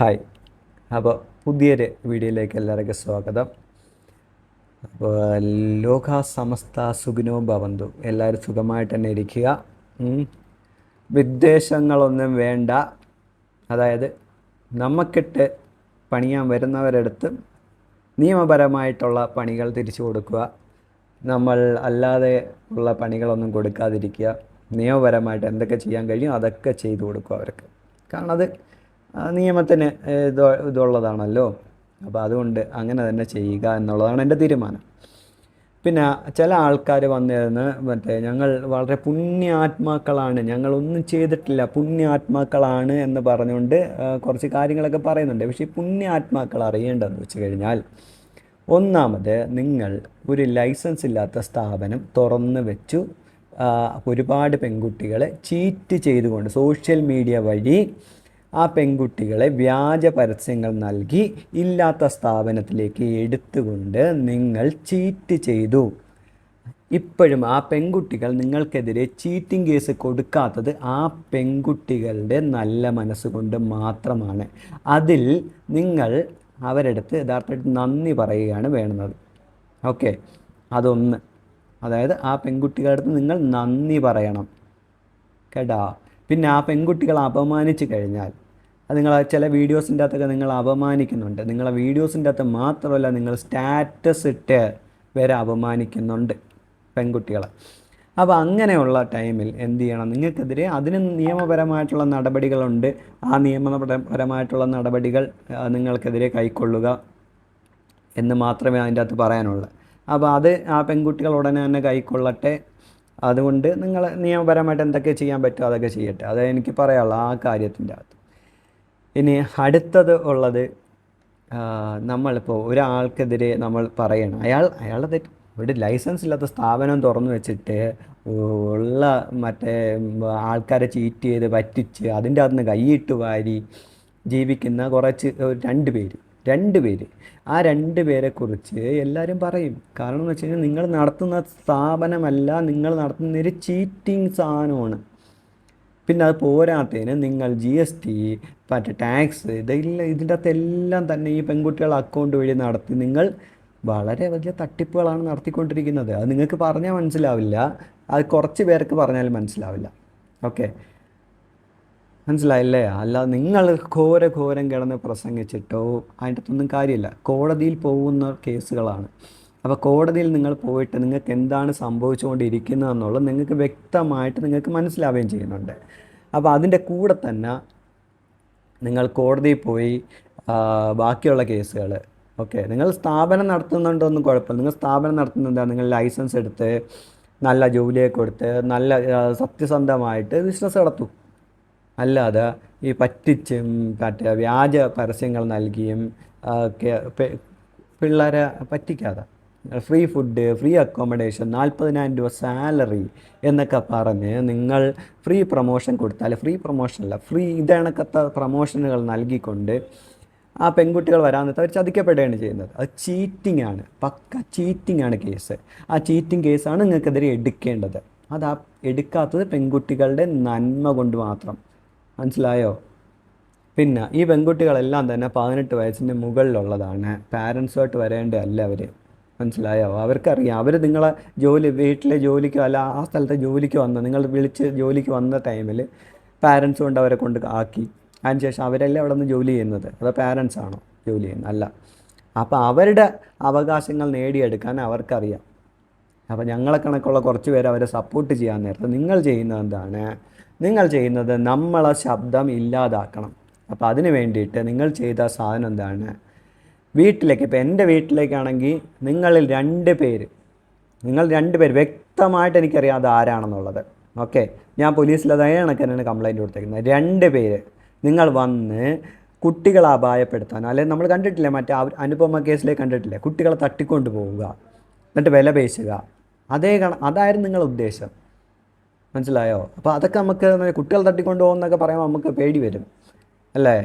Hi. അപ്പോൾ പുതിയൊരു വീഡിയോയിലേക്ക് എല്ലാവർക്കും സ്വാഗതം. അപ്പോൾ ലോക സമസ്ത സുഖിനോ ഭവന്തു. എല്ലാവരും സുഖമായിട്ട് തന്നെ ഇരിക്കുക. വിദ്വേഷങ്ങളൊന്നും വേണ്ട. അതായത് നമുക്കിട്ട് പണിയാൻ വരുന്നവരടുത്ത് നിയമപരമായിട്ടുള്ള പണികൾ തിരിച്ചു കൊടുക്കുക. നമ്മൾ അല്ലാതെ ഉള്ള പണികളൊന്നും കൊടുക്കാതിരിക്കുക. നിയമപരമായിട്ട് എന്തൊക്കെ ചെയ്യാൻ കഴിയും അതൊക്കെ ചെയ്തു കൊടുക്കുക അവർക്ക്. കാരണം അത് നിയമത്തിന് ഇത് ഇതുള്ളതാണല്ലോ. അപ്പോൾ അതുകൊണ്ട് അങ്ങനെ തന്നെ ചെയ്യുക എന്നുള്ളതാണ് എന്റെ തീരുമാനം. പിന്നെ ചില ആൾക്കാർ വന്നിരുന്ന് മറ്റേ ഞങ്ങൾ വളരെ പുണ്യാത്മാക്കളാണ് ഞങ്ങളൊന്നും ചെയ്തിട്ടില്ല പുണ്യാത്മാക്കളാണ് എന്ന് പറഞ്ഞുകൊണ്ട് കുറച്ച് കാര്യങ്ങളൊക്കെ പറയുന്നുണ്ട്. പക്ഷേ ഈ പുണ്യാത്മാക്കൾ അറിയേണ്ടതെന്ന് വെച്ച് കഴിഞ്ഞാൽ ഒന്നാമത് നിങ്ങൾ ഒരു ലൈസൻസ് ഇല്ലാത്ത സ്ഥാപനം തുറന്ന് വെച്ചു. ഒരുപാട് പെൺകുട്ടികളെ ചീറ്റ് ചെയ്തുകൊണ്ട് സോഷ്യൽ മീഡിയ വഴി ആ പെൺകുട്ടികളെ വ്യാജ പരസ്യങ്ങൾ നൽകി ഇല്ലാത്ത സ്ഥാപനത്തിലേക്ക് എടുത്തുകൊണ്ട് നിങ്ങൾ ചീറ്റ് ചെയ്തു. ഇപ്പോഴും ആ പെൺകുട്ടികൾ നിങ്ങൾക്കെതിരെ ചീറ്റിംഗ് കേസ് കൊടുക്കാത്തത് ആ പെൺകുട്ടികളുടെ നല്ല മനസ്സുകൊണ്ട് മാത്രമാണ്. അതിൽ നിങ്ങൾ അവരടുത്ത് യഥാർത്ഥമായിട്ട് നന്ദി പറയുകയാണ് വേണ്ടത് ഓക്കെ അതൊന്ന്. അതായത് ആ പെൺകുട്ടികളുടെ അടുത്ത് നിങ്ങൾ നന്ദി പറയണം. കേട്ടാ? പിന്നെ ആ പെൺകുട്ടികളെ അപമാനിച്ചു കഴിഞ്ഞാൽ അത് നിങ്ങൾ ചില വീഡിയോസിന്റെ അകത്തൊക്കെ നിങ്ങൾ അപമാനിക്കുന്നുണ്ട്. നിങ്ങളെ വീഡിയോസിന്റെ അകത്ത് മാത്രമല്ല നിങ്ങൾ സ്റ്റാറ്റസ് ഇട്ട് വരെ അപമാനിക്കുന്നുണ്ട് പെൺകുട്ടികളെ. അപ്പോൾ അങ്ങനെയുള്ള ടൈമിൽ എന്ത് ചെയ്യണം? നിങ്ങൾക്കെതിരെ അതിന് നിയമപരമായിട്ടുള്ള നടപടികളുണ്ട്. ആ നിയമപരമായിട്ടുള്ള നടപടികൾ നിങ്ങൾക്കെതിരെ കൈക്കൊള്ളുക എന്ന് മാത്രമേ അതിന്റെ അകത്ത് പറയാനുള്ളൂ. അപ്പോൾ അത് ആ പെൺകുട്ടികൾ ഉടനെ തന്നെ കൈക്കൊള്ളട്ടെ. അതുകൊണ്ട് നിങ്ങൾ നിയമപരമായിട്ട് എന്തൊക്കെ ചെയ്യാൻ പറ്റുമോ അതൊക്കെ ചെയ്യട്ടെ. അത് എനിക്ക് പറയാനുള്ളൂ ആ കാര്യത്തിന്റെ അകത്ത്. ഇനി അടുത്തത് ഉള്ളത് നമ്മളിപ്പോൾ ഒരാൾക്കെതിരെ നമ്മൾ പറയണം. അയാൾ അയാളുടെ തെറ്റ് ഒരു ലൈസൻസ് ഇല്ലാത്ത സ്ഥാപനം തുറന്നു വെച്ചിട്ട് ഉള്ള മറ്റേ ആൾക്കാരെ ചീറ്റ് ചെയ്ത് പറ്റിച്ച് അതിന്റെ അകത്ത് നിന്ന് കൈയിട്ട് വാരി ജീവിക്കുന്ന കുറച്ച് രണ്ട് പേര്. രണ്ട് പേര്. ആ രണ്ട് പേരെക്കുറിച്ച് എല്ലാവരും പറയും. കാരണം എന്ന് വെച്ച് കഴിഞ്ഞാൽ നിങ്ങൾ നടത്തുന്ന സ്ഥാപനമല്ല നിങ്ങൾ നടത്തുന്ന ഒരു ചീറ്റിംഗ് സാധനമാണ്. പിന്നെ അത് പോരാത്തതിന് നിങ്ങൾ ജി എസ് ടി മറ്റേ ടാക്സ് ഇതെല്ലാം ഇതിന്റെ അകത്തെല്ലാം തന്നെ ഈ പെൺകുട്ടികൾ അക്കൗണ്ട് വഴി നടത്തി നിങ്ങൾ വളരെ വലിയ തട്ടിപ്പുകളാണ് നടത്തിക്കൊണ്ടിരിക്കുന്നത്. അത് നിങ്ങൾക്ക് പറഞ്ഞാൽ മനസ്സിലാവില്ല. അത് കുറച്ച് പേർക്ക് പറഞ്ഞാൽ മനസ്സിലാവില്ല. ഓക്കെ മനസ്സിലായില്ലേ? അല്ല നിങ്ങൾ ഘോര ഘോരം കിടന്ന് പ്രസംഗിച്ചിട്ടോ അതിന്റെ അകത്തൊന്നും കാര്യമില്ല. കോടതിയിൽ പോകുന്ന കേസുകളാണ്. അപ്പോൾ കോടതിയിൽ നിങ്ങൾ പോയിട്ട് നിങ്ങൾക്ക് എന്താണ് സംഭവിച്ചുകൊണ്ടിരിക്കുന്നത് എന്നുള്ളത് നിങ്ങൾക്ക് വ്യക്തമായിട്ട് നിങ്ങൾക്ക് മനസ്സിലാവുകയും ചെയ്യുന്നുണ്ട്. അപ്പോൾ അതിന്റെ കൂടെ തന്നെ നിങ്ങൾ കോടതിയിൽ പോയി ബാക്കിയുള്ള കേസുകൾ. ഓക്കെ നിങ്ങൾ സ്ഥാപനം നടത്തുന്നുണ്ടൊന്നും കുഴപ്പമില്ല. നിങ്ങൾ സ്ഥാപനം നടത്തുന്നുണ്ട് നിങ്ങൾ ലൈസൻസ് എടുത്ത് നല്ല ജോലിയൊക്കെ കൊടുത്ത് നല്ല സത്യസന്ധമായിട്ട് ബിസിനസ് നടത്തും. അല്ലാതെ ഈ പറ്റിച്ചും മറ്റേ വ്യാജ പരസ്യങ്ങൾ നൽകിയും പിള്ളേരെ പറ്റിക്കാതെ. ഫ്രീ ഫുഡ് ഫ്രീ അക്കോമഡേഷൻ നാൽപ്പതിനായിരം രൂപ സാലറി എന്നൊക്കെ പറഞ്ഞ് നിങ്ങൾ ഫ്രീ പ്രൊമോഷൻ കൊടുത്താൽ ഫ്രീ പ്രൊമോഷൻ അല്ല ഫ്രീ ഇതണക്കത്തെ പ്രൊമോഷനുകൾ നൽകിക്കൊണ്ട് ആ പെൺകുട്ടികൾ വരാമെന്നിട്ട് അവർ ചതിക്കപ്പെടുകയാണ് ചെയ്യുന്നത്. അത് ചീറ്റിംഗ് ആണ് പക്ക ചീറ്റിംഗ് ആണ് കേസ് ആ ചീറ്റിംഗ് കേസാണ് നിങ്ങൾക്കെതിരെ എടുക്കേണ്ടത്. അത് ആ എടുക്കാത്തത് പെൺകുട്ടികളുടെ നന്മ കൊണ്ട് മാത്രം. മനസ്സിലായോ? പിന്നെ ഈ പെൺകുട്ടികളെല്ലാം തന്നെ പതിനെട്ട് വയസ്സിന്റെ മുകളിലുള്ളതാണ്. പാരൻസുമായിട്ട് വരേണ്ടതല്ല അവർ മനസ്സിലായോ? അവർക്കറിയാം. അവർ നിങ്ങളെ ജോലി വീട്ടിലെ ജോലിക്കോ അല്ല ആ സ്ഥലത്തെ ജോലിക്ക് വന്ന നിങ്ങൾ വിളിച്ച് ജോലിക്ക് വന്ന ടൈമിൽ പാരൻസ് കൊണ്ട് അവരെ കൊണ്ട് ആക്കി. അതിനുശേഷം അവരല്ലേ അവിടെ നിന്ന് ജോലി ചെയ്യുന്നത്? അതോ പാരൻസ് ആണോ ജോലി ചെയ്യുന്നത്? അല്ല. അപ്പോൾ അവരുടെ അവകാശങ്ങൾ നേടിയെടുക്കാൻ അവർക്കറിയാം. അപ്പോൾ ഞങ്ങളെ കണക്കുള്ള കുറച്ച് പേര് അവരെ സപ്പോർട്ട് ചെയ്യാൻ നേരത്ത് നിങ്ങൾ ചെയ്യുന്നത് എന്താണ്? നിങ്ങൾ ചെയ്യുന്നത് നമ്മളെ ശബ്ദം ഇല്ലാതാക്കണം. അപ്പോൾ അതിന് വേണ്ടിയിട്ട് നിങ്ങൾ ചെയ്ത സാധനം എന്താണ്? വീട്ടിലേക്ക് ഇപ്പോൾ എന്റെ വീട്ടിലേക്കാണെങ്കിൽ നിങ്ങളിൽ രണ്ട് പേര് നിങ്ങൾ രണ്ട് പേര് വ്യക്തമായിട്ട് എനിക്കറിയാം അത് ആരാണെന്നുള്ളത്. ഓക്കെ? ഞാൻ പോലീസിൽ അതേ കണക്ക് തന്നെയാണ് കംപ്ലൈന്റ് കൊടുത്തേക്കുന്നത്. രണ്ട് പേര് നിങ്ങൾ വന്ന് കുട്ടികളെ അപായപ്പെടുത്താൻ അല്ലെങ്കിൽ നമ്മൾ കണ്ടിട്ടില്ലേ മറ്റേ അനുപമ കേസിലെ കണ്ടിട്ടില്ലേ? കുട്ടികളെ തട്ടിക്കൊണ്ട് പോവുക എന്നിട്ട് വില പേശുക. അതേ കണ അതായിരുന്നു നിങ്ങളുടെ ഉദ്ദേശം. മനസ്സിലായോ? അപ്പോൾ അതൊക്കെ നമുക്ക് കുട്ടികൾ തട്ടിക്കൊണ്ട് പോകുന്നൊക്കെ പറയുമ്പോൾ നമുക്ക് പേടി വരും. അല്ലേ?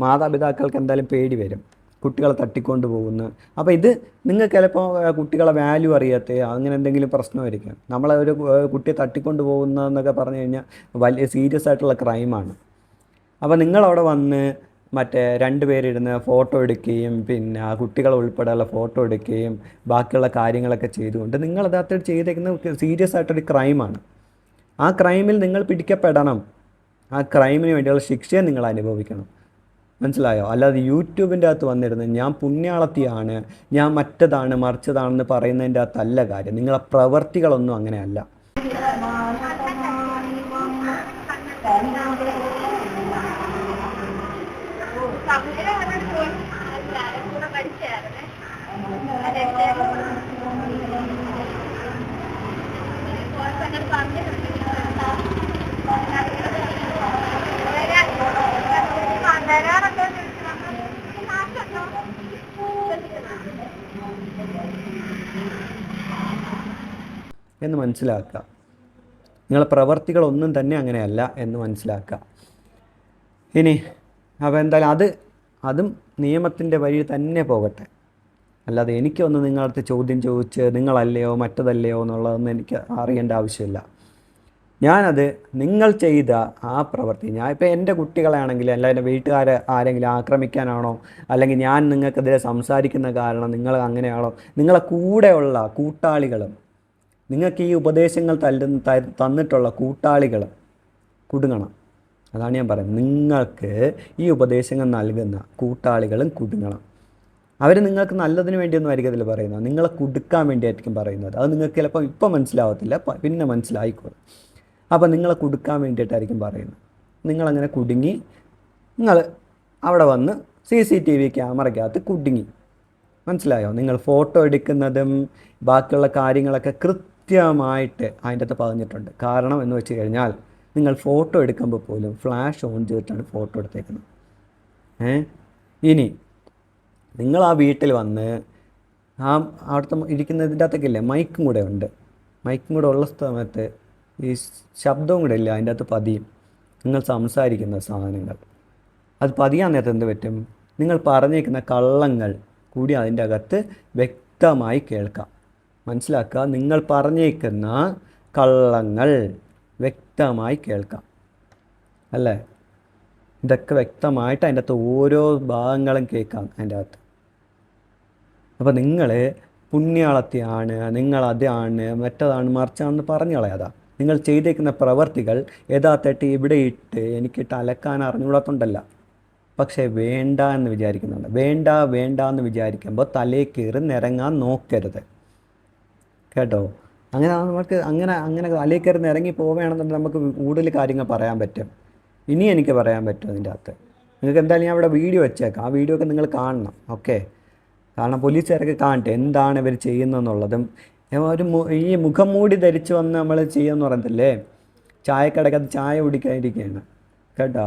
മാതാപിതാക്കൾക്ക് എന്തായാലും പേടി വരും. കുട്ടികളെ തട്ടിക്കൊണ്ട് പോകുന്നു അപ്പോൾ ഇത് നിങ്ങൾക്ക് ചിലപ്പോൾ കുട്ടികളെ വാല്യൂ അറിയാത്ത അങ്ങനെ എന്തെങ്കിലും പ്രശ്നമായിരിക്കും. നമ്മളെ ഒരു കുട്ടിയെ തട്ടിക്കൊണ്ട് പോകുന്നതെന്നൊക്കെ പറഞ്ഞു കഴിഞ്ഞാൽ വലിയ സീരിയസ് ആയിട്ടുള്ള ക്രൈമാണ് അപ്പോൾ നിങ്ങളവിടെ വന്ന് മറ്റേ രണ്ട് പേരിരുന്ന് ഫോട്ടോ എടുക്കുകയും പിന്നെ ആ കുട്ടികളെ ഉൾപ്പെടെയുള്ള ഫോട്ടോ എടുക്കുകയും ബാക്കിയുള്ള കാര്യങ്ങളൊക്കെ ചെയ്തുകൊണ്ട് നിങ്ങൾ യഥാർത്ഥത്തിൽ ചെയ്തേക്കുന്ന സീരിയസ് ആയിട്ടൊരു ക്രൈമാണ് ആ ക്രൈമിൽ നിങ്ങൾ പിടിക്കപ്പെടണം. ആ ക്രൈമിന് വേണ്ടിയുള്ള ശിക്ഷയെ നിങ്ങൾ അനുഭവിക്കണം. മനസ്സിലായോ? അല്ലാതെ യൂട്യൂബിന്റെ അകത്ത് വന്നിരുന്ന് ഞാൻ പുണ്യാളത്തിയാണ് ഞാൻ മറ്റതാണ് മറിച്ചതാണെന്ന് പറയുന്നതിന്റെ അകത്തല്ല കാര്യം. നിങ്ങളെ പ്രവർത്തികളൊന്നും അങ്ങനെയല്ല. എന്ന് മനസ്സിലാക്കുക. നിങ്ങളെ പ്രവർത്തികളൊന്നും തന്നെ അങ്ങനെയല്ല എന്ന് മനസ്സിലാക്കുക. ഇനി അപ്പോൾ എന്തായാലും അത് അതും നിയമത്തിന്റെ വഴി തന്നെ പോകട്ടെ. അല്ലാതെ എനിക്കൊന്ന് നിങ്ങളടുത്ത് ചോദ്യം ചോദിച്ച് നിങ്ങളല്ലയോ മറ്റതല്ലയോ എന്നുള്ളതൊന്നും എനിക്ക് അറിയേണ്ട ആവശ്യമില്ല. ഞാനത് നിങ്ങൾ ചെയ്ത ആ പ്രവൃത്തി ഞാൻ ഇപ്പോൾ എന്റെ കുട്ടികളാണെങ്കിൽ അല്ല എന്റെ വീട്ടുകാരെ ആരെങ്കിലും ആക്രമിക്കാനാണോ അല്ലെങ്കിൽ ഞാൻ നിങ്ങൾക്കെതിരെ സംസാരിക്കുന്ന കാരണം നിങ്ങൾ അങ്ങനെയാണോ നിങ്ങളെ കൂടെയുള്ള കൂട്ടാളികളും നിങ്ങൾക്ക് ഈ ഉപദേശങ്ങൾ തല്ലുന്ന തന്നിട്ടുള്ള കൂട്ടാളികൾ കുടുങ്ങണം. അതാണ് ഞാൻ പറയുന്നത്. നിങ്ങൾക്ക് ഈ ഉപദേശങ്ങൾ നൽകുന്ന കൂട്ടാളികളും കുടുങ്ങണം. അവർ നിങ്ങൾക്ക് നല്ലതിന് വേണ്ടിയൊന്നും ആയിരിക്കും അതിൽ പറയുന്നത്. നിങ്ങളെ കുടുക്കാൻ വേണ്ടിയായിരിക്കും പറയുന്നത്. അത് നിങ്ങൾക്ക് ചിലപ്പോൾ ഇപ്പം മനസ്സിലാവത്തില്ല പിന്നെ മനസ്സിലായിക്കോളും. അപ്പോൾ നിങ്ങളെ കൊടുക്കാൻ വേണ്ടിയിട്ടായിരിക്കും പറയുന്നത്. നിങ്ങളങ്ങനെ കുടുങ്ങി നിങ്ങൾ അവിടെ വന്ന് സി സി ടി വി ക്യാമറയ്ക്കകത്ത് കുടുങ്ങി. മനസ്സിലായോ? നിങ്ങൾ ഫോട്ടോ എടുക്കുന്നതും ബാക്കിയുള്ള കാര്യങ്ങളൊക്കെ കൃത്യമായിട്ട് അതിന്റെ അകത്ത് പറഞ്ഞിട്ടുണ്ട്. കാരണം എന്ന് വെച്ച് കഴിഞ്ഞാൽ നിങ്ങൾ ഫോട്ടോ എടുക്കുമ്പോൾ പോലും ഫ്ലാഷ് ഓൺ ചെയ്തിട്ടാണ് ഫോട്ടോ എടുത്തേക്കുന്നത്. ഏ? ഇനി നിങ്ങൾ ആ വീട്ടിൽ വന്ന് ആ അവിടുത്തെ ഇരിക്കുന്നതിന്റെ അകത്തൊക്കെ ഇല്ലേ? മൈക്കും കൂടെ ഉണ്ട്. മൈക്കും കൂടെ ഉള്ള സമയത്ത് ഈ ശബ്ദവും കൂടെ ഇല്ല അതിന്റെ അകത്ത് പതിയും. നിങ്ങൾ സംസാരിക്കുന്ന സാധനങ്ങൾ. അത് പതിയാൻ നേരത്തെ എന്ത് പറ്റും? നിങ്ങൾ പറഞ്ഞേക്കുന്ന കള്ളങ്ങൾ കൂടി അതിന്റെ അകത്ത് വ്യക്തമായി കേൾക്കാം. മനസ്സിലാക്കുക നിങ്ങൾ പറഞ്ഞേക്കുന്ന കള്ളങ്ങൾ വ്യക്തമായി കേൾക്കാം. അല്ലേ? ഇതൊക്കെ വ്യക്തമായിട്ട് അതിന്റെ അകത്ത് ഓരോ ഭാഗങ്ങളും കേൾക്കാം അതിന്റെ അകത്ത്. അപ്പോൾ നിങ്ങൾ പുണ്യാളത്തിയാണ് നിങ്ങൾ അതാണ് മറ്റതാണ് മറിച്ചാണെന്ന് പറഞ്ഞു കളയാതാ നിങ്ങൾ ചെയ്തേക്കുന്ന പ്രവർത്തികൾ യഥാർത്ഥമായിട്ട് ഇവിടെ ഇട്ട് എനിക്കിട്ട് അലക്കാൻ അറിഞ്ഞുകൂടാത്തോണ്ടല്ല. പക്ഷേ വേണ്ട എന്ന് വിചാരിക്കുന്നുണ്ട്. വേണ്ട വേണ്ട എന്ന് വിചാരിക്കുമ്പോൾ തലേ കയറി നിരങ്ങാൻ നോക്കരുത്. കേട്ടോ? അങ്ങനെ നമുക്ക് അങ്ങനെ അങ്ങനെ തലേ കയറി ഇറങ്ങി പോവുകയാണെന്നുണ്ടെങ്കിൽ നമുക്ക് കൂടുതൽ കാര്യങ്ങൾ പറയാൻ പറ്റും. ഇനി എനിക്ക് പറയാൻ പറ്റും അതിന്റെ അകത്ത്. നിങ്ങൾക്ക് എന്തായാലും ഞാൻ അവിടെ വീഡിയോ വെച്ചേക്കാം. ആ വീഡിയോ ഒക്കെ നിങ്ങൾ കാണണം. ഓക്കെ? കാരണം പോലീസുകാരൊക്കെ കാണട്ടെ. എന്താണ് ഇവർ ചെയ്യുന്നതെന്നുള്ളതും ഒരു ഈ മുഖം മൂടി ധരിച്ച് വന്ന് നമ്മൾ ചെയ്യുമെന്ന് പറയത്തില്ലേ ചായക്കടക്കകത്ത് ചായ കുടിക്കാതിരിക്കുകയാണ് കേട്ടോ?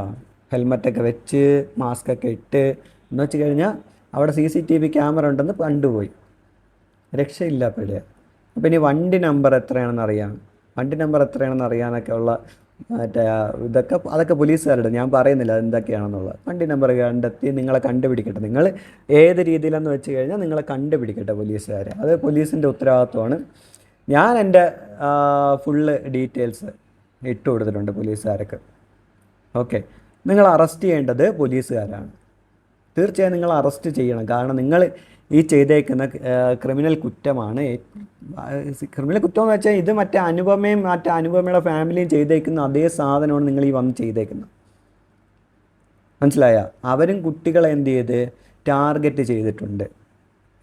ഹെൽമറ്റൊക്കെ വെച്ച് മാസ്കൊക്കെ ഇട്ട് എന്ന് വെച്ച് കഴിഞ്ഞാൽ അവിടെ C C T V camera ഉണ്ടെന്ന് കണ്ടുപോയി. രക്ഷയില്ല പേടിയ അപ്പോൾ ഇനി വണ്ടി നമ്പർ എത്രയാണെന്ന് അറിയാം. വണ്ടി നമ്പർ എത്രയാണെന്ന് അറിയാനൊക്കെ ഉള്ള മറ്റേ ഇതൊക്കെ അതൊക്കെ പോലീസുകാരുടെ ഞാൻ പറയുന്നില്ല എന്തൊക്കെയാണെന്നുള്ളത് വണ്ടി നമ്പർ കണ്ടെത്തി നിങ്ങളെ കണ്ടുപിടിക്കട്ടെ. നിങ്ങൾ ഏത് രീതിയിലെന്ന് വെച്ച് കഴിഞ്ഞാൽ നിങ്ങളെ കണ്ടുപിടിക്കട്ടെ പോലീസുകാരെ. അത് പോലീസിന്റെ ഉത്തരവാദിത്വമാണ്. ഞാൻ എന്റെ ഫുള്ള് ഡീറ്റെയിൽസ് ഇട്ട് കൊടുത്തിട്ടുണ്ട് പോലീസുകാർക്ക് ഓക്കെ നിങ്ങൾ അറസ്റ്റ് ചെയ്യേണ്ടത് പോലീസുകാരാണ്. തീർച്ചയായും നിങ്ങൾ അറസ്റ്റ് ചെയ്യണം. കാരണം നിങ്ങൾ ഈ ചെയ്തേക്കുന്ന ക്രിമിനൽ കുറ്റമാണ് ക്രിമിനൽ കുറ്റം എന്ന് വെച്ചാൽ ഇത് മറ്റേ അനുപമയും മറ്റേ അനുപമയുടെ ഫാമിലിയും ചെയ്തേക്കുന്ന അതേ സാധനമാണ് നിങ്ങൾ ഈ വന്ന് ചെയ്തേക്കുന്നത്. മനസ്സിലായ? അവരും കുട്ടികളെ എന്ത് ചെയ്ത്? ടാർഗറ്റ് ചെയ്തിട്ടുണ്ട്.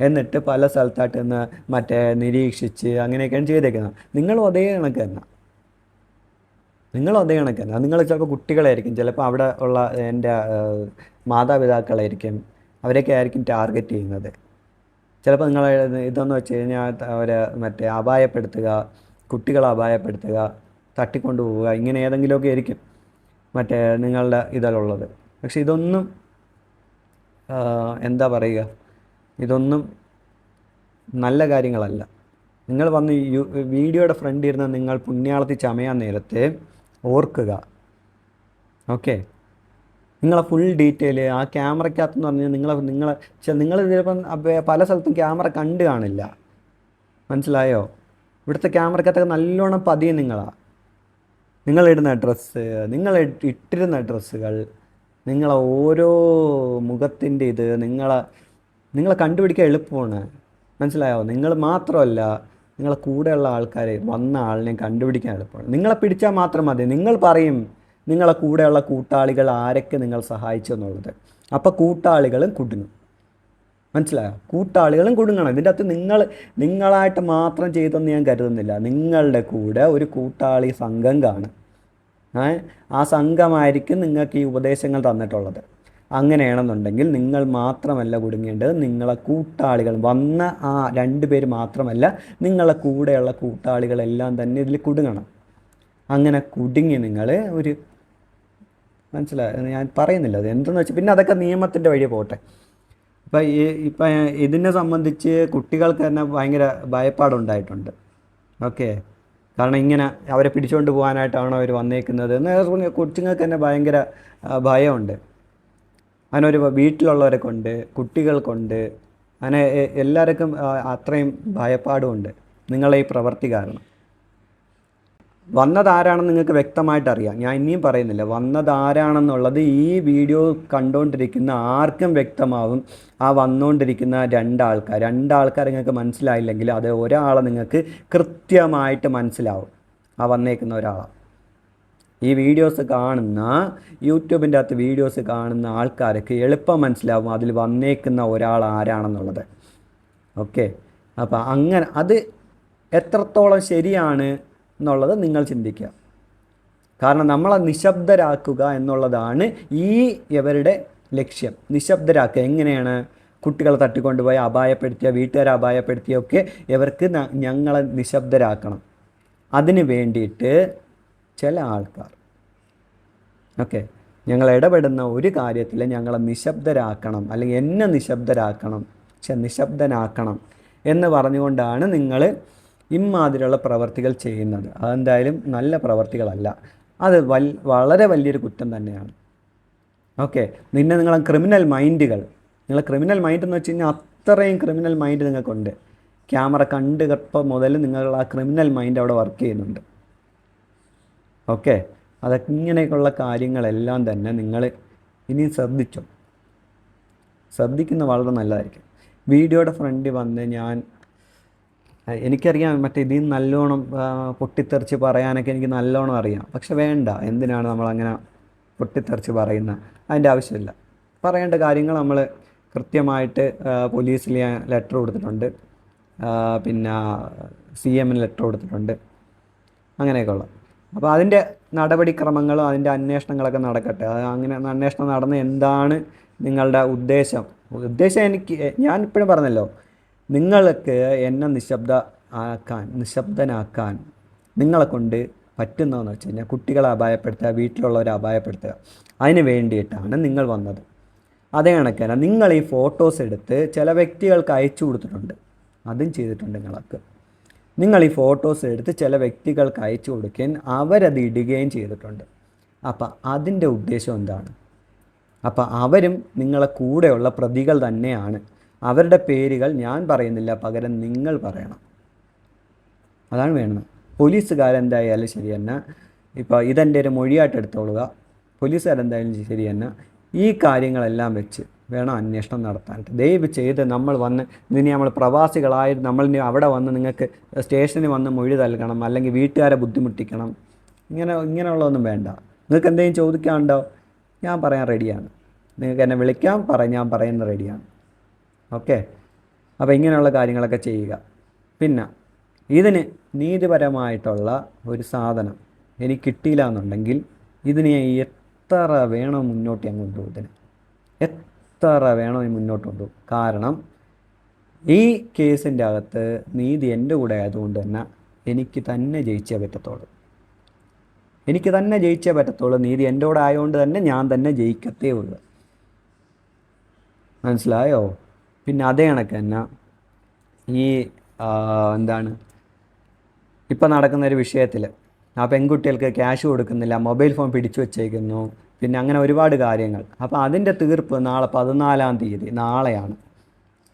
എന്നിട്ട് പല സ്ഥലത്തായിട്ട് നിന്ന് മറ്റേ നിരീക്ഷിച്ച് അങ്ങനെയൊക്കെയാണ് ചെയ്തേക്കുന്നത്. നിങ്ങളും അതേ കണക്ക് തന്നെ. നിങ്ങളും അതേ കണക്ക് തന്നെ. നിങ്ങൾ ചിലപ്പോൾ കുട്ടികളായിരിക്കും. ചിലപ്പോൾ അവിടെ ഉള്ള എന്റെ മാതാപിതാക്കളായിരിക്കും. അവരൊക്കെ ആയിരിക്കും ടാർഗറ്റ് ചെയ്യുന്നത്. ചിലപ്പോൾ നിങ്ങൾ ഇതെന്ന് വെച്ച് കഴിഞ്ഞാൽ അവരെ മറ്റേ അപായപ്പെടുത്തുക കുട്ടികളെ അപായപ്പെടുത്തുക തട്ടിക്കൊണ്ടു പോവുക ഇങ്ങനെ ഏതെങ്കിലുമൊക്കെ ആയിരിക്കും മറ്റേ നിങ്ങളുടെ ഇതിലുള്ളത്. പക്ഷെ ഇതൊന്നും എന്താ പറയുക? ഇതൊന്നും നല്ല കാര്യങ്ങളല്ല. നിങ്ങൾ വന്ന് വീഡിയോയുടെ ഫ്രണ്ട് ഇരുന്ന് നിങ്ങൾ പുണ്യാളത്തി ചമയാൻ നേരത്തെ ഓർക്കുക. ഓക്കെ? നിങ്ങളെ ഫുൾ ഡീറ്റെയിൽ ആ ക്യാമറയ്ക്കകത്തെന്ന് പറഞ്ഞാൽ നിങ്ങളെ നിങ്ങളെ നിങ്ങൾ ചിലപ്പം പല സ്ഥലത്തും ക്യാമറ കണ്ട് കാണില്ല. മനസ്സിലായോ? ഇവിടുത്തെ ക്യാമറയ്ക്കകത്തൊക്കെ നല്ലോണം പതിയ നിങ്ങളാണ് നിങ്ങളിടുന്ന ഡ്രസ്സ് നിങ്ങൾ ഇട്ട് ഇട്ടിരുന്ന ഡ്രസ്സുകൾ നിങ്ങളെ ഓരോ മുഖത്തിന്റെ ഇത് നിങ്ങളെ നിങ്ങളെ കണ്ടുപിടിക്കാൻ എളുപ്പമാണ്. മനസ്സിലായോ? നിങ്ങൾ മാത്രമല്ല നിങ്ങളെ കൂടെയുള്ള ആൾക്കാരെ വന്ന ആളിനെ കണ്ടുപിടിക്കാൻ എളുപ്പമാണ്. നിങ്ങളെ പിടിച്ചാൽ മാത്രം മതി. നിങ്ങൾ പറയും നിങ്ങളെ കൂടെയുള്ള കൂട്ടാളികൾ ആരൊക്കെ നിങ്ങൾ സഹായിച്ചു എന്നുള്ളത്. അപ്പോൾ കൂട്ടാളികളും കുടുങ്ങും. മനസ്സിലായോ? കൂട്ടാളികളും കുടുങ്ങണം. ഇതിന്റെ അകത്ത് നിങ്ങൾ നിങ്ങളായിട്ട് മാത്രം ചെയ്തെന്ന് ഞാൻ കരുതുന്നില്ല. നിങ്ങളുടെ കൂടെ ഒരു കൂട്ടാളി സംഘം കാണും. ആ സംഘമായിരിക്കും നിങ്ങൾക്ക് ഈ ഉപദേശങ്ങൾ തന്നിട്ടുള്ളത്. അങ്ങനെയാണെന്നുണ്ടെങ്കിൽ നിങ്ങൾ മാത്രമല്ല കുടുങ്ങേണ്ടത്. നിങ്ങളെ കൂട്ടാളികൾ വന്ന ആ രണ്ട് പേര് മാത്രമല്ല നിങ്ങളെ കൂടെയുള്ള കൂട്ടാളികളെല്ലാം തന്നെ ഇതിൽ കുടുങ്ങണം. അങ്ങനെ കുടുങ്ങി നിങ്ങൾ ഒരു മനസ്സിലായി ഞാൻ പറയുന്നില്ല അത് എന്തെന്ന് വെച്ചാൽ പിന്നെ അതൊക്കെ നിയമത്തിന്റെ വഴി പോട്ടെ. ഇപ്പം ഈ ഇപ്പം ഇതിനെ സംബന്ധിച്ച് കുട്ടികൾക്ക് തന്നെ ഭയങ്കര ഭയപ്പാടുണ്ടായിട്ടുണ്ട്. ഓക്കെ? കാരണം ഇങ്ങനെ അവരെ പിടിച്ചുകൊണ്ട് പോകാനായിട്ടാണോ അവർ വന്നേക്കുന്നത്? എന്ന് കൊച്ചുങ്ങൾക്ക് തന്നെ ഭയങ്കര ഭയമുണ്ട്. അങ്ങനെ ഒരു വീട്ടിലുള്ളവരെ കൊണ്ട് കുട്ടികൾക്കുണ്ട്. അങ്ങനെ എല്ലാവർക്കും അത്രയും ഭയപ്പാടുമുണ്ട്. നിങ്ങളെ ഈ പ്രവൃത്തി കാരണം. വന്നത് ആരാണെന്ന് നിങ്ങൾക്ക് വ്യക്തമായിട്ട് അറിയാം. ഞാൻ ഇനിയും പറയുന്നില്ല. വന്നത് ആരാണെന്നുള്ളത് ഈ വീഡിയോ കണ്ടുകൊണ്ടിരിക്കുന്ന ആർക്കും വ്യക്തമാവും. ആ വന്നുകൊണ്ടിരിക്കുന്ന രണ്ടാൾക്കാർ. രണ്ടാൾക്കാർ നിങ്ങൾക്ക് മനസ്സിലായില്ലെങ്കിൽ അത് ഒരാളെ നിങ്ങൾക്ക് കൃത്യമായിട്ട് മനസ്സിലാവും. ആ വന്നേക്കുന്ന ഒരാളാണ് ഈ വീഡിയോസ് കാണുന്ന യൂട്യൂബിന്റെ അകത്ത് വീഡിയോസ് കാണുന്ന ആൾക്കാർക്ക് എളുപ്പം മനസ്സിലാവും അതിൽ വന്നേക്കുന്ന ഒരാൾ ആരാണെന്നുള്ളത്. ഓക്കെ? അപ്പോൾ അങ്ങനെ അത് എത്രത്തോളം ശരിയാണ്? എന്നുള്ളത് നിങ്ങൾ ചിന്തിക്കുക. കാരണം നമ്മളെ നിശബ്ദരാക്കുക എന്നുള്ളതാണ് ഈ ഇവരുടെ ലക്ഷ്യം. നിശബ്ദരാക്കുക എങ്ങനെയാണ്? കുട്ടികളെ തട്ടിക്കൊണ്ടുപോയി അപായപ്പെടുത്തിയ വീട്ടുകാരെ അപായപ്പെടുത്തിയൊക്കെ ഇവർക്ക് ഞങ്ങളെ നിശബ്ദരാക്കണം. അതിന് വേണ്ടിയിട്ട് ചില ആൾക്കാർ. ഓക്കെ. ഞങ്ങൾ ഇടപെടുന്ന ഒരു കാര്യത്തിൽ ഞങ്ങളെ നിശബ്ദരാക്കണം അല്ലെങ്കിൽ എന്നെ നിശബ്ദരാക്കണം നിശബ്ദനാക്കണം എന്ന് പറഞ്ഞുകൊണ്ടാണ് നിങ്ങൾ ഇമാതിരിയുള്ള പ്രവർത്തികൾ ചെയ്യുന്നത്. അതെന്തായാലും നല്ല പ്രവർത്തികളല്ല. അത് വൽ വളരെ വലിയൊരു കുറ്റം തന്നെയാണ്. ഓക്കെ. നിന്നെ നിങ്ങളെ ക്രിമിനൽ മൈൻഡുകൾ. നിങ്ങളെ ക്രിമിനൽ മൈൻഡ് എന്ന് വെച്ച് കഴിഞ്ഞാൽ അത്രയും ക്രിമിനൽ മൈൻഡ് നിങ്ങൾക്കുണ്ട്. ക്യാമറ കണ്ട് മുതൽ നിങ്ങൾ ആ ക്രിമിനൽ മൈൻഡ് അവിടെ വർക്ക് ചെയ്യുന്നുണ്ട്. ഓക്കെ. അതൊക്കെ ഇങ്ങനെയൊക്കെയുള്ള കാര്യങ്ങളെല്ലാം തന്നെ നിങ്ങൾ ഇനി ശ്രദ്ധിച്ചോ? ശ്രദ്ധിക്കുന്ന വളരെ നല്ലതായിരിക്കും. വീഡിയോയുടെ ഫ്രണ്ടിൽ വന്ന് ഞാൻ എനിക്കറിയാം മറ്റേ ഇതിൽ നിന്ന് നല്ലോണം പൊട്ടിത്തെറിച്ച് പറയാനൊക്കെ എനിക്ക് നല്ലോണം അറിയാം. പക്ഷെ വേണ്ട എന്തിനാണ് നമ്മളങ്ങനെ പൊട്ടിത്തെറിച്ച് പറയുന്നത് അതിന്റെ ആവശ്യമില്ല. പറയേണ്ട കാര്യങ്ങൾ നമ്മൾ കൃത്യമായിട്ട് പോലീസിൽ ഞാൻ ലെറ്റർ കൊടുത്തിട്ടുണ്ട്. പിന്നെ സി എമ്മിന് ലെറ്റർ കൊടുത്തിട്ടുണ്ട്. അങ്ങനെയൊക്കെ ഉള്ളത്. അപ്പോൾ അതിന്റെ നടപടിക്രമങ്ങളും അതിന്റെ അന്വേഷണങ്ങളൊക്കെ നടക്കട്ടെ. അങ്ങനെ അന്വേഷണം നടന്ന് എന്താണ് നിങ്ങളുടെ ഉദ്ദേശം? ഉദ്ദേശം എനിക്ക് ഞാൻ ഇപ്പോഴും പറഞ്ഞല്ലോ നിങ്ങൾക്ക് എന്നെ നിശബ്ദ ആക്കാൻ നിശബ്ദനാക്കാൻ നിങ്ങളെ കൊണ്ട് പറ്റുന്നതെന്ന് വെച്ച് കഴിഞ്ഞാൽ കുട്ടികളെ അപായപ്പെടുത്തുക വീട്ടിലുള്ളവരെ അപായപ്പെടുത്തുക. അതിന് വേണ്ടിയിട്ടാണ് നിങ്ങൾ വന്നത്. അതേ കണക്കല്ല നിങ്ങൾ ഈ ഫോട്ടോസ് എടുത്ത് ചില വ്യക്തികൾക്ക് അയച്ചു കൊടുത്തിട്ടുണ്ട്. അതും ചെയ്തിട്ടുണ്ട് നിങ്ങൾക്ക് നിങ്ങൾ ഈ ഫോട്ടോസ് എടുത്ത് ചില വ്യക്തികൾക്ക് അയച്ചു കൊടുക്കുകയും അവരത് ഇടുകയും ചെയ്തിട്ടുണ്ട്. അപ്പം അതിന്റെ ഉദ്ദേശം എന്താണ്? അപ്പം അവരും നിങ്ങളെ കൂടെയുള്ള പ്രതികൾ തന്നെയാണ്. അവരുടെ പേരുകൾ ഞാൻ പറയുന്നില്ല പകരം നിങ്ങൾ പറയണം. അതാണ് വേണ്ടത്. പോലീസുകാരെന്തായാലും ശരി തന്നെ. ഇപ്പോൾ ഇതെന്റെ ഒരു മൊഴിയായിട്ട് എടുത്തോളുക. പോലീസുകാരെന്തായാലും ശരി തന്നെ. ഈ കാര്യങ്ങളെല്ലാം വെച്ച് വേണം അന്വേഷണം നടത്താനായിട്ട്. ദയവ് ചെയ്ത് നമ്മൾ വന്ന് ഇതിനി നമ്മൾ പ്രവാസികളായി നമ്മൾ അവിടെ വന്ന് നിങ്ങൾക്ക് സ്റ്റേഷനിൽ വന്ന് മൊഴി നൽകണം അല്ലെങ്കിൽ വീട്ടുകാരെ ബുദ്ധിമുട്ടിക്കണം. ഇങ്ങനെ ഇങ്ങനെയുള്ളതൊന്നും വേണ്ട. നിങ്ങൾക്ക് എന്തെങ്കിലും ചോദിക്കാനുണ്ടോ? ഞാൻ പറയാൻ റെഡിയാണ് നിങ്ങൾക്ക് എന്നെ വിളിക്കാം പറ ഞാൻ പറയുന്ന റെഡിയാണ് ഓക്കെ? അപ്പോൾ ഇങ്ങനെയുള്ള കാര്യങ്ങളൊക്കെ ചെയ്യുക. പിന്നെ ഇതിന് നീതിപരമായിട്ടുള്ള ഒരു സാധനം എനിക്ക് കിട്ടിയില്ല എന്നുണ്ടെങ്കിൽ ഇതിന് എത്ര വേണോ മുന്നോട്ട് ഞാൻ കൊണ്ടുപോകും ഇതിന് എത്ര വേണോ മുന്നോട്ട് കൊണ്ടുപോകും? കാരണം ഈ കേസിന്റെ അകത്ത് നീതി എന്റെ കൂടെ ആയതുകൊണ്ട് തന്നെ എനിക്ക് തന്നെ ജയിച്ചേ പറ്റത്തുള്ളൂ. എനിക്ക് തന്നെ ജയിച്ചേ പറ്റത്തുള്ളൂ. നീതി എന്റെ കൂടെ ആയതുകൊണ്ട് തന്നെ ഞാൻ തന്നെ ജയിക്കത്തേ ഉള്ളൂ. മനസ്സിലായോ? പിന്നെ അതേ കണക്ക് തന്നെ ഈ എന്താണ് ഇപ്പം നടക്കുന്ന ഒരു വിഷയത്തിൽ ആ പെൺകുട്ടികൾക്ക് ക്യാഷ് കൊടുക്കുന്നില്ല മൊബൈൽ ഫോൺ പിടിച്ചു വച്ചേക്കുന്നു പിന്നെ അങ്ങനെ ഒരുപാട് കാര്യങ്ങൾ. അപ്പോൾ അതിന്റെ തീർപ്പ് നാളെ പതിനാലാം തീയതി നാളെയാണ്.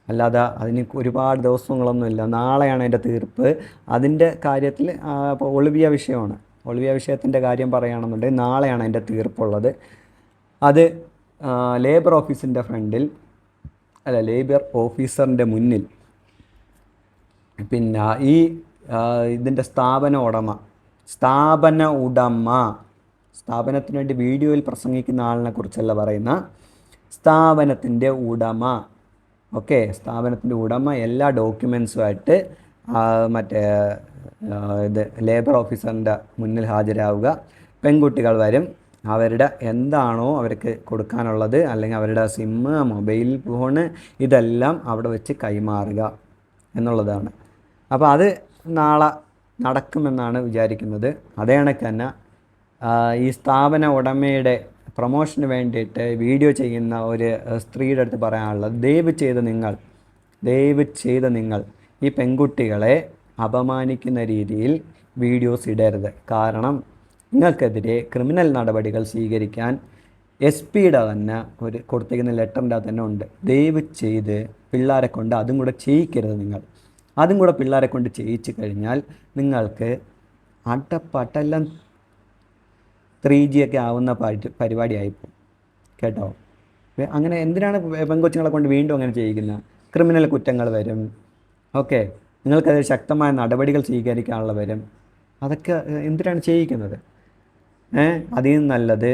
അല്ലാതെ അതിന് ഒരുപാട് ദിവസങ്ങളൊന്നുമില്ല നാളെയാണ് അതിന്റെ തീർപ്പ്. അതിന്റെ കാര്യത്തിൽ ഇപ്പോൾ ഒളിവിയ വിഷയമാണ്. ഒളിവിയ വിഷയത്തിന്റെ കാര്യം പറയുകയാണെന്നുണ്ടെങ്കിൽ നാളെയാണ് അതിന്റെ തീർപ്പുള്ളത്. അത് ലേബർ ഓഫീസിന്റെ ഫ്രണ്ടിൽ അല്ല ലേബർ ഓഫീസറിന്റെ മുന്നിൽ. പിന്നെ ഈ ഇതിന്റെ സ്ഥാപന ഉടമ സ്ഥാപന ഉടമ സ്ഥാപനത്തിന് വേണ്ടി വീഡിയോയിൽ പ്രസംഗിക്കുന്ന ആളിനെ കുറിച്ചല്ല പറയുന്ന സ്ഥാപനത്തിന്റെ ഉടമ. ഓക്കെ സ്ഥാപനത്തിന്റെ ഉടമ എല്ലാ ഡോക്യുമെൻസുമായിട്ട് മറ്റേ ഇത് ലേബർ ഓഫീസറിന്റെ മുന്നിൽ ഹാജരാവുക. പെൺകുട്ടികൾ വരും അവരുടെ എന്താണോ അവർക്ക് കൊടുക്കാനുള്ളത് അല്ലെങ്കിൽ അവരുടെ സിമ്മ് മൊബൈൽ ഫോണ് ഇതെല്ലാം അവിടെ വെച്ച് കൈമാറുക എന്നുള്ളതാണ്. അപ്പോൾ അത് നാളെ നടക്കുമെന്നാണ് വിചാരിക്കുന്നത്. അതേ തന്നെ ഈ സ്ഥാപന ഉടമയുടെ പ്രൊമോഷന് വേണ്ടിയിട്ട് വീഡിയോ ചെയ്യുന്ന ഒരു സ്ത്രീയുടെ അടുത്ത് പറയാനുള്ളത് ദയവ് ചെയ്ത് നിങ്ങൾ ദയവ് ചെയ്ത് നിങ്ങൾ ഈ പെൺകുട്ടികളെ അപമാനിക്കുന്ന രീതിയിൽ വീഡിയോസ് ഇടരുത്. കാരണം നിങ്ങൾക്കെതിരെ ക്രിമിനൽ നടപടികൾ സ്വീകരിക്കാൻ എസ് പിയുടെ തന്നെ ഒരു കൊടുത്തിരിക്കുന്ന ലെറ്ററിന്റെ തന്നെ ഉണ്ട്. ദയവ് ചെയ്ത് പിള്ളേരെ കൊണ്ട് അതും കൂടെ ചെയ്യിക്കരുത് നിങ്ങൾ. അതും കൂടെ പിള്ളേരെ കൊണ്ട് ചെയ്യിച്ചു കഴിഞ്ഞാൽ നിങ്ങൾക്ക് അട്ടപ്പട്ടെല്ലാം ത്രീ ജി ഒക്കെ ആവുന്ന പരി പരിപാടിയായിപ്പോൾ കേട്ടോ? അങ്ങനെ എന്തിനാണ് പെൺകൊച്ചുങ്ങളെ കൊണ്ട് വീണ്ടും അങ്ങനെ ചെയ്യിക്കുന്നത് ക്രിമിനൽ കുറ്റങ്ങൾ വരും. ഓക്കെ. നിങ്ങൾക്കതിൽ ശക്തമായ നടപടികൾ സ്വീകരിക്കാനുള്ള വരും അതൊക്കെ എന്തിനാണ് ചെയ്യിക്കുന്നത്? നിന്ന് നല്ലത്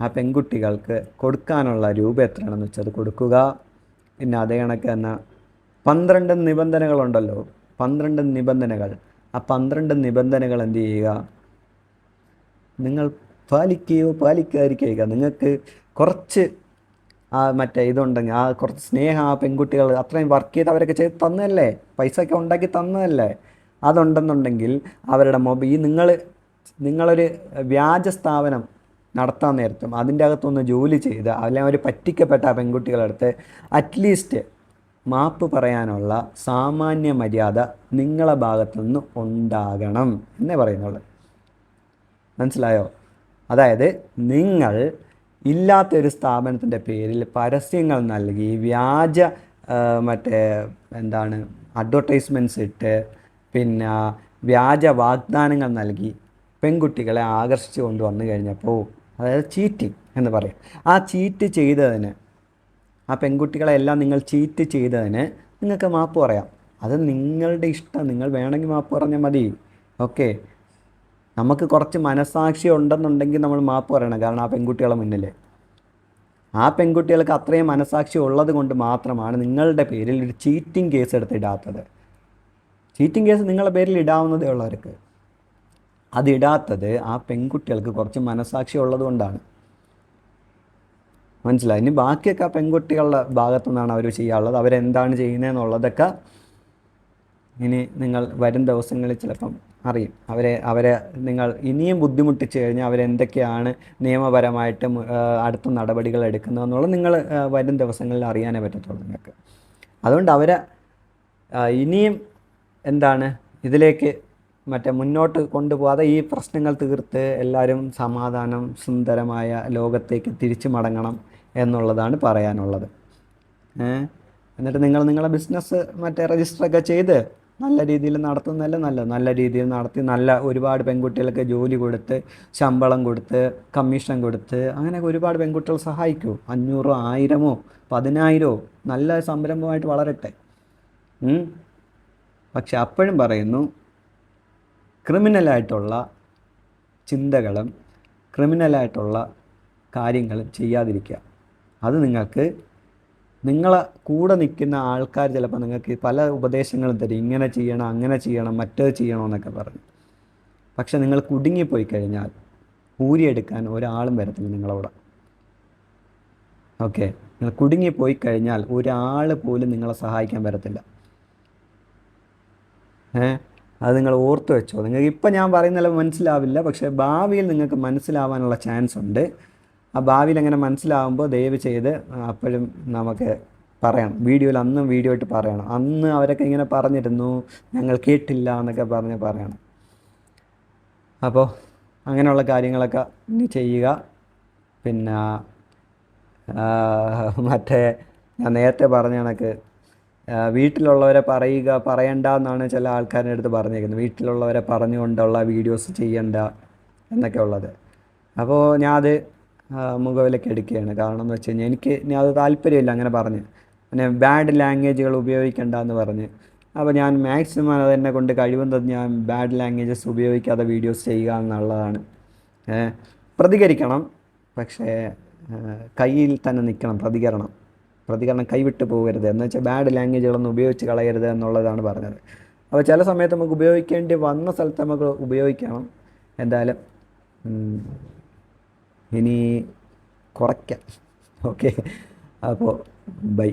ആ പെൺകുട്ടികൾക്ക് കൊടുക്കാനുള്ള രൂപ എത്രയാണെന്ന് വെച്ചാൽ അത് കൊടുക്കുക. പിന്നെ അതേ കണക്ക് തന്നെ പന്ത്രണ്ട് നിബന്ധനകളുണ്ടല്ലോ. പന്ത്രണ്ട് നിബന്ധനകൾ. ആ പന്ത്രണ്ട് നിബന്ധനകൾ എന്ത് ചെയ്യുക? നിങ്ങൾ പാലിക്കുകയോ പാലിക്കാതിരിക്കുക നിങ്ങൾക്ക് കുറച്ച് ആ മറ്റേ ഇതുണ്ടെങ്കിൽ ആ കുറച്ച് സ്നേഹം ആ പെൺകുട്ടികൾ അത്രയും വർക്ക് ചെയ്ത് അവരൊക്കെ ചെയ്ത് തന്നതല്ലേ? പൈസ ഒക്കെ ഉണ്ടാക്കി തന്നതല്ലേ? അതുണ്ടെന്നുണ്ടെങ്കിൽ അവരുടെ മൊബൈൽ നിങ്ങൾ നിങ്ങളൊരു വ്യാജ സ്ഥാപനം നടത്താൻ നേരത്തും അതിന്റെ അകത്തൊന്ന് ജോലി ചെയ്ത് അല്ലെങ്കിൽ അവർ പറ്റിക്കപ്പെട്ട പെൺകുട്ടികളടുത്ത് അറ്റ്ലീസ്റ്റ് മാപ്പ് പറയാനുള്ള സാമാന്യ മര്യാദ നിങ്ങളെ ഭാഗത്തു നിന്ന് ഉണ്ടാകണം എന്നേ പറയുന്നുള്ളൂ. മനസ്സിലായോ? അതായത് നിങ്ങൾ ഇല്ലാത്തൊരു സ്ഥാപനത്തിന്റെ പേരിൽ പരസ്യങ്ങൾ നൽകി വ്യാജ മറ്റേ എന്താണ് അഡ്വർടൈസ്മെന്റ്സ് ഇട്ട് പിന്നെ വ്യാജ വാഗ്ദാനങ്ങൾ നൽകി പെൺകുട്ടികളെ ആകർഷിച്ചു കൊണ്ടുവന്നു കഴിഞ്ഞപ്പോൾ അതായത് ചീറ്റിംഗ് എന്ന് പറയും. ആ ചീറ്റ് ചെയ്തതിന് ആ പെൺകുട്ടികളെല്ലാം നിങ്ങൾ ചീറ്റ് ചെയ്തതിന് നിങ്ങൾക്ക് മാപ്പ് പറയാം. അത് നിങ്ങളുടെ ഇഷ്ടം. നിങ്ങൾ വേണമെങ്കിൽ മാപ്പ് പറഞ്ഞാൽ മതി. ഓക്കെ. നമുക്ക് കുറച്ച് മനസാക്ഷി ഉണ്ടെന്നുണ്ടെങ്കിൽ നമ്മൾ മാപ്പ് പറയണം. കാരണം ആ പെൺകുട്ടികളെ മുന്നിൽ. ആ പെൺകുട്ടികൾക്ക് അത്രയും മനസാക്ഷി ഉള്ളത് കൊണ്ട് മാത്രമാണ് നിങ്ങളുടെ പേരിൽ ഒരു ചീറ്റിംഗ് കേസ് എടുത്തിടാത്തത് ചീറ്റിംഗ് കേസ് നിങ്ങളുടെ പേരിൽ ഇടാവുന്നതേ ഉള്ളവർക്ക് അതിടാത്തത് ആ പെൺകുട്ടികൾക്ക് കുറച്ച് മനസാക്ഷി ഉള്ളത് കൊണ്ടാണ് മനസ്സിലായി? ഇനി ബാക്കിയൊക്കെ ആ പെൺകുട്ടികളുടെ ഭാഗത്തു നിന്നാണ് അവർ ചെയ്യാനുള്ളത്. അവരെന്താണ് ചെയ്യുന്നതെന്നുള്ളതൊക്കെ ഇനി നിങ്ങൾ വരും ദിവസങ്ങളിൽ ചിലപ്പം അറിയും. അവരെ അവരെ നിങ്ങൾ ഇനിയും ബുദ്ധിമുട്ടിച്ച് കഴിഞ്ഞാൽ അവരെന്തൊക്കെയാണ് നിയമപരമായിട്ട് അടുത്ത നടപടികൾ എടുക്കുന്നതെന്നുള്ളത് നിങ്ങൾ വരും ദിവസങ്ങളിൽ അറിയാനേ പറ്റത്തുള്ളൂ നിങ്ങൾക്ക്. അതുകൊണ്ട് അവരെ ഇനിയും എന്താണ് ഇതിലേക്ക് മറ്റേ മുന്നോട്ട് കൊണ്ടുപോകാതെ ഈ പ്രശ്നങ്ങൾ തീർത്ത് എല്ലാവരും സമാധാനം സുന്ദരമായ ലോകത്തേക്ക് തിരിച്ചു മടങ്ങണം എന്നുള്ളതാണ് പറയാനുള്ളത്? എന്നിട്ട് നിങ്ങൾ നിങ്ങളെ ബിസിനസ് മറ്റേ രജിസ്റ്ററൊക്കെ ചെയ്ത് നല്ല രീതിയിൽ നടത്തുന്നതല്ല നല്ലത് നല്ല രീതിയിൽ നടത്തി നല്ല ഒരുപാട് പെൺകുട്ടികൾക്ക് ജോലി കൊടുത്ത് ശമ്പളം കൊടുത്ത് കമ്മീഷൻ കൊടുത്ത് അങ്ങനെയൊക്കെ ഒരുപാട് പെൺകുട്ടികൾ സഹായിക്കൂ അഞ്ഞൂറോ ആയിരമോ പതിനായിരമോ നല്ല സംരംഭമായിട്ട് വളരട്ടെ. പക്ഷെ അപ്പോഴും പറയുന്നു ക്രിമിനലായിട്ടുള്ള ചിന്തകളും ക്രിമിനലായിട്ടുള്ള കാര്യങ്ങളും ചെയ്യാതിരിക്കുക. അത് നിങ്ങൾക്ക് നിങ്ങളെ കൂടെ നിൽക്കുന്ന ആൾക്കാർ ചിലപ്പോൾ നിങ്ങൾക്ക് പല ഉപദേശങ്ങളും തരും. ഇങ്ങനെ ചെയ്യണം അങ്ങനെ ചെയ്യണം മറ്റേത് ചെയ്യണം എന്നൊക്കെ പറഞ്ഞു. പക്ഷെ നിങ്ങൾ കുടുങ്ങിപ്പോയി കഴിഞ്ഞാൽ ഊരിയെടുക്കാൻ ഒരാളും വരത്തില്ല നിങ്ങളവിടെ ഓക്കെ. നിങ്ങൾ കുടുങ്ങിപ്പോയി കഴിഞ്ഞാൽ ഒരാൾ പോലും നിങ്ങളെ സഹായിക്കാൻ വരത്തില്ല. ഏ? അത് നിങ്ങൾ ഓർത്ത് വെച്ചോ. നിങ്ങൾക്ക് ഇപ്പം ഞാൻ പറയുന്നില്ല മനസ്സിലാവില്ല പക്ഷേ ഭാവിയിൽ നിങ്ങൾക്ക് മനസ്സിലാവാനുള്ള ചാൻസ് ഉണ്ട്. ആ ഭാവിയിൽ അങ്ങനെ മനസ്സിലാവുമ്പോൾ ദയവ് ചെയ്ത് അപ്പോഴും നമുക്ക് പറയണം. വീഡിയോയിൽ അന്നും വീഡിയോ ആയിട്ട് പറയണം. അന്ന് അവരൊക്കെ ഇങ്ങനെ പറഞ്ഞിരുന്നു ഞങ്ങൾ കേട്ടില്ല എന്നൊക്കെ പറഞ്ഞ് പറയണം. അപ്പോൾ അങ്ങനെയുള്ള കാര്യങ്ങളൊക്കെ ഇനി ചെയ്യുക. പിന്നെ മറ്റേ ഞാൻ നേരത്തെ പറഞ്ഞ കണക്ക് വീട്ടിലുള്ളവരെ പറയുക പറയണ്ട എന്നാണ് ചില ആൾക്കാരുടെ അടുത്ത് പറഞ്ഞേക്കുന്നത്. വീട്ടിലുള്ളവരെ പറഞ്ഞുകൊണ്ടുള്ള വീഡിയോസ് ചെയ്യണ്ട എന്നൊക്കെ ഉള്ളത്. അപ്പോൾ ഞാൻ അത് മുഖവിലേക്ക് എടുക്കുകയാണ്. കാരണം എന്ന് വെച്ച് കഴിഞ്ഞാൽ എനിക്ക് ഞാൻ അത് താല്പര്യമില്ല അങ്ങനെ പറഞ്ഞ്. പിന്നെ ബാഡ് ലാംഗ്വേജുകൾ ഉപയോഗിക്കണ്ട എന്ന് പറഞ്ഞ്. അപ്പോൾ ഞാൻ മാക്സിമം അതെന്നെ കൊണ്ട് കഴിവുന്നത് ഞാൻ ബാഡ് ലാംഗ്വേജസ് ഉപയോഗിക്കാതെ വീഡിയോസ് ചെയ്യുക എന്നുള്ളതാണ്. പ്രതികരിക്കണം. പക്ഷേ കയ്യിൽ തന്നെ നിൽക്കണം പ്രതികരണം. പ്രതികരണം കൈവിട്ട് പോകരുത്. എന്ന് വെച്ചാൽ ബാഡ് ലാംഗ്വേജുകളൊന്നും ഉപയോഗിച്ച് കളയരുത് എന്നുള്ളതാണ് പറഞ്ഞത്. അപ്പോൾ ചില സമയത്ത് നമുക്ക് ഉപയോഗിക്കേണ്ടി വന്ന സ്ഥലത്ത് നമുക്ക് ഉപയോഗിക്കണം. എന്തായാലും ഇനി കുറയ്ക്കാം. ഓക്കെ അപ്പോൾ ബൈ